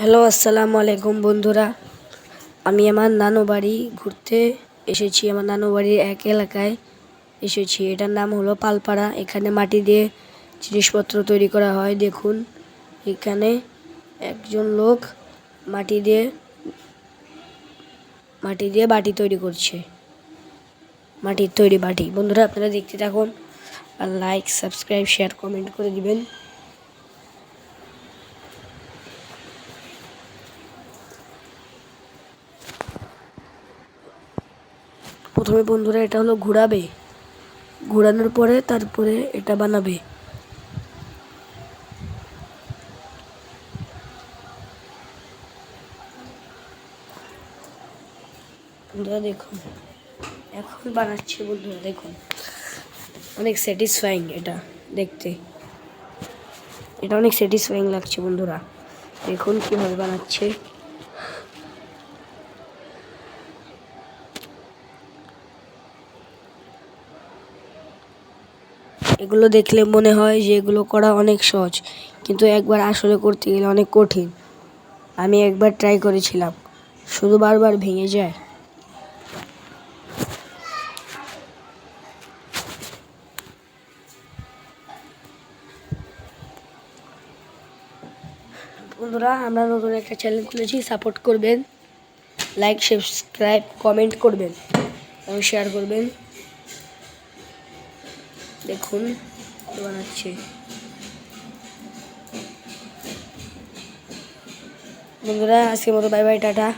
Hello, আসসালামু আলাইকুম বন্ধুরা। আমি আমার নানু বাড়ি ঘুরতে এসেছি। আমার নানু বাড়ির এক এলাকায় এসেছি। এটার নাম হলো পালপাড়া। এখানে মাটি দিয়ে জিনিসপত্র তৈরি করা হয়। দেখুন, এখানে একজন লোক মাটি দিয়ে মাটি দিয়ে বাটি তৈরি করছে। মাটির তৈরি বাটি। বন্ধুরা, আপনারা দেখতে থাকুন আর লাইক সাবস্ক্রাইব শেয়ার কমেন্ট করে দিবেন। প্রথমে বন্ধুরা এটা হলো ঘোরাবে। ঘোরানোর পরে তারপরে এটা বানাবে। বন্ধুরা দেখুন, এখন বানাচ্ছে বন্ধুরা, দেখুন। অনেক স্যাটিসফাইং এটা দেখতে। এটা অনেক স্যাটিসফাইং লাগছে বন্ধুরা। দেখুন কীভাবে বানাচ্ছে। এগুলো দেখলে মনে হয় যে এগুলো করা অনেক সহজ, কিন্তু একবার আসলে করতে গেলে অনেক কঠিন। আমি একবার ট্রাই করেছিলাম, শুধু বারবার ভেঙে যায়। বন্ধুরা, আমরা নতুন একটা চ্যানেল খুলেছি সাপোর্ট করবেন। লাইক সাবস্ক্রাইব কমেন্ট করবেন। এবং শেয়ার করবেন। দেখুন বানাচ্ছে। বন্ধুরা আজকের মতো বাই বাই টাটা।